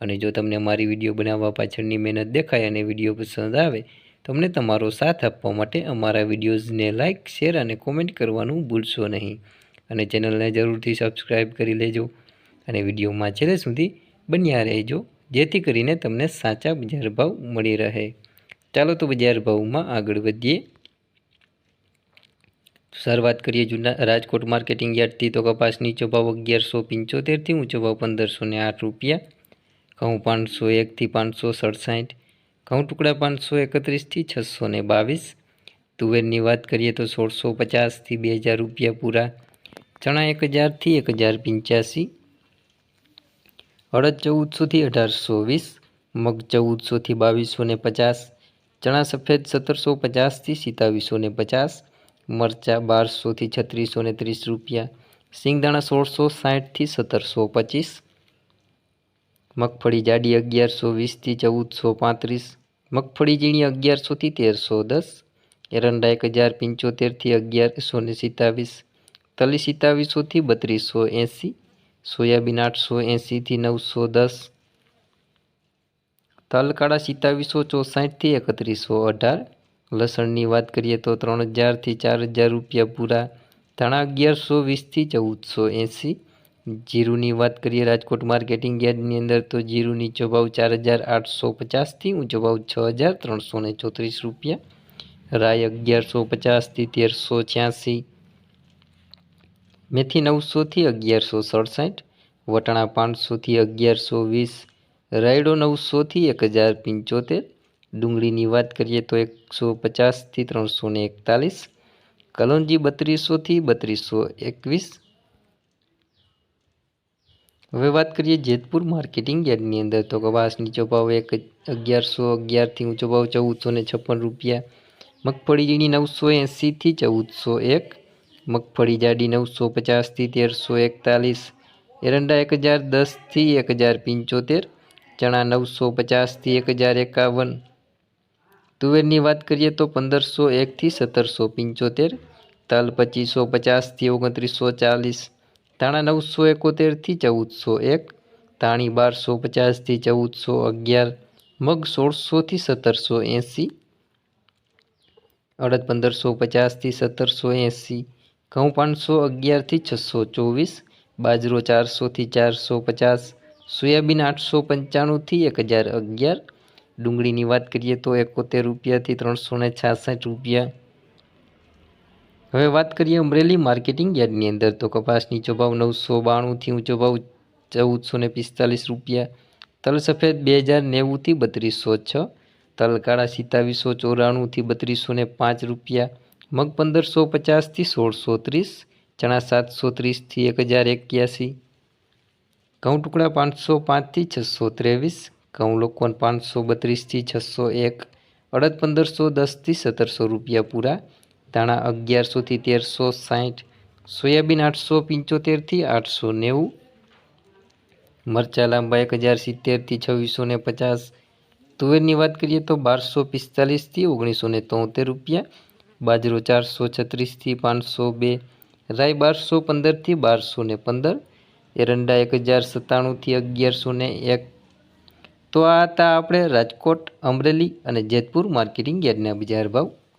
અને જો તમને મારી વીડિયો બનાવવા પાછળની મહેનત દેખાય અને વીડિયો પસંદ આવે તો અમને તમારો સાથ આપવા માટે અમારા વિડીયોઝને લાઇક, શેર અને કોમેન્ટ કરવાનું ભૂલશો નહીં. અને ચેનલને જરૂરથી સબસ્ક્રાઈબ કરી લેજો અને વિડીયોમાં છેલ્લે સુધી બન્યા રહેજો, જેથી કરીને તમને સાચા બજાર ભાવ મળી રહે. ચાલો તો બજાર ભાવમાં આગળ વધીએ. શરૂઆત કરીએ જૂના રાજકોટ માર્કેટિંગ યાર્ડથી તો કપાસ નીચો ભાવ અગિયારસો પંચોતેરથી ઊંચો ભાવ પંદરસો ને આઠ રૂપિયા ઘઉં પાંચસો એકથી પાંચસો સડસાઠ, ઘઉં ટુકડા પાંચસો એકત્રીસથી છસો ને બાવીસ, તુવેરની વાત કરીએ તો સોળસો પચાસથી બે હજાર રૂપિયા પૂરા, ચણા એક હજારથી એક હજાર પંચ્યાસી, અડદ ચૌદસોથી અઢારસો વીસ, મગ ચૌદસોથી બાવીસો ને પચાસ, ચણા સફેદ સત્તરસો પચાસથી સિત્તાવીસો ને પચાસ, મરચાં બારસોથી છત્રીસો ને ત્રીસ રૂપિયા, સિંગદાણા સોળસો સાઠથી સત્તરસો પચીસ મગફળી જાડી અગિયારસો, વીસથી ચૌદસો, પાંત્રીસ. મગફળી ઝીણી અગિયારસોથી તેરસો, દસ. એરંડા એક હજાર, પંચોતેરથી અગિયારસો ને સિત્તાવીસ. તલી સિત્તાવીસોથી બત્રીસો એંસી. સોયાબીન આઠસો એંસીથી નવસો દસ. તલકાળા સિત્તાવીસો ચોસાઠથી એકત્રીસો અઢાર. લસણની વાત કરીએ તો ત્રણ હજારથી ચાર હજાર રૂપિયા પૂરા. ધાણા અગિયારસો વીસથી ચૌદસો એંસી. જીરુની વાત કરીએ રાજકોટ માર્કેટિંગ યાર્ડની અંદર, તો જીરું નીચો ભાવ ચાર હજાર આઠસો પચાસથી ઊંચો ભાવ છ હજાર ત્રણસો ને ચોત્રીસ રૂપિયા. રાય અગિયારસો પચાસથી, તેરસો છ્યાસી. મેથી નવસોથી અગિયારસો સડસઠ. વટાણા પાંચસોથી અગિયારસો વીસ. રાયડો નવસોથી એક હજાર પંચોતેર. ડુંગળીની વાત કરીએ તો એકસો પચાસથી ત્રણસો ને એકતાલીસ. કલોંજી બત્રીસોથી બત્રીસો એકવીસ. હવે વાત કરીએ જેતપુર માર્કેટિંગ યાર્ડની અંદર. તો કપાસ નીચો ભાવ એક અગિયારસો અગિયારથી ઊંચો ભાવ ચૌદસો ને છપ્પન રૂપિયા. મગફળી નવસો એંસીથી ચૌદસો એક. મગફળી જાડી નવસો પચાસથી તેરસો એકતાલીસ. એરંડા એક હજાર દસથી એક હજાર પંચોતેર. ચણા નવસો પચાસથી એક હજાર એકાવન. તુવેરની વાત કરીએ તો પંદરસો એકથી સત્તરસો પંચોતેર. તલ પચીસો પચાસથી ઓગણત્રીસો ચાલીસ. ધાણા નવસો એકોતેરથી ચૌદસો એક તાણી બારસો પચાસથી ચૌદસો અગિયાર, મગ સોળસોથી સત્તરસો એંસી, અડદ પંદરસો પચાસથી સત્તરસો એંસી, ઘઉં પાંચસો અગિયારથી છસો ચોવીસ, બાજરો ચારસોથી ચારસો પચાસ, સોયાબીન આઠસો પંચાણુંથી એક હજાર અગિયાર, ડુંગળીની વાત કરીએ તો એકોતેર રૂપિયાથી ત્રણસો ને છાસઠ રૂપિયા હવે વાત કરીએ અમરેલી માર્કેટિંગ યાર્ડની અંદર. તો કપાસની નીચો ભાવ નવસો બાણુંથી ઊંચો ભાવ ચૌદસો ને પિસ્તાલીસ રૂપિયા. તલ સફેદ બે હજાર નેવુંથી બત્રીસો છ. તલ કાળા સિત્તાવીસો ચોરાણુંથી બત્રીસો ને પાંચ રૂપિયા. મગ પંદરસો પચાસથી સોળસો ત્રીસ. ચણા સાતસો ત્રીસથી એક હજાર એક્યાસી. ઘઉં ટુકડા પાંચસો પાંચથી છસો ત્રેવીસ. ઘઉં લોકોન પાંચસો બત્રીસથી છસો એક. અડદ પંદરસો દસથી સત્તરસો રૂપિયા પૂરા. ધાણા અગિયારસોથી તેરસો સાઠ સોયાબીન આઠસો પંચોતેરથી આઠસો નેવું, મરચાં લાંબા એક હજાર સિત્તેરથી છવ્વીસો ને પચાસ, તુવેરની વાત કરીએ તો બારસો પિસ્તાલીસથી ઓગણીસો ને તોતેર રૂપિયા, બાજરો ચારસો છત્રીસથી પાંચસો બે રાય બારસો પંદરથી બારસો ને પંદર, એરંડા એક હજાર સત્તાણુંથી અગિયારસો ને એક. તો આ હતા આપણે રાજકોટ, અમરેલી અને જેતપુર માર્કેટિંગ યાર્ડના બજાર ભાવ.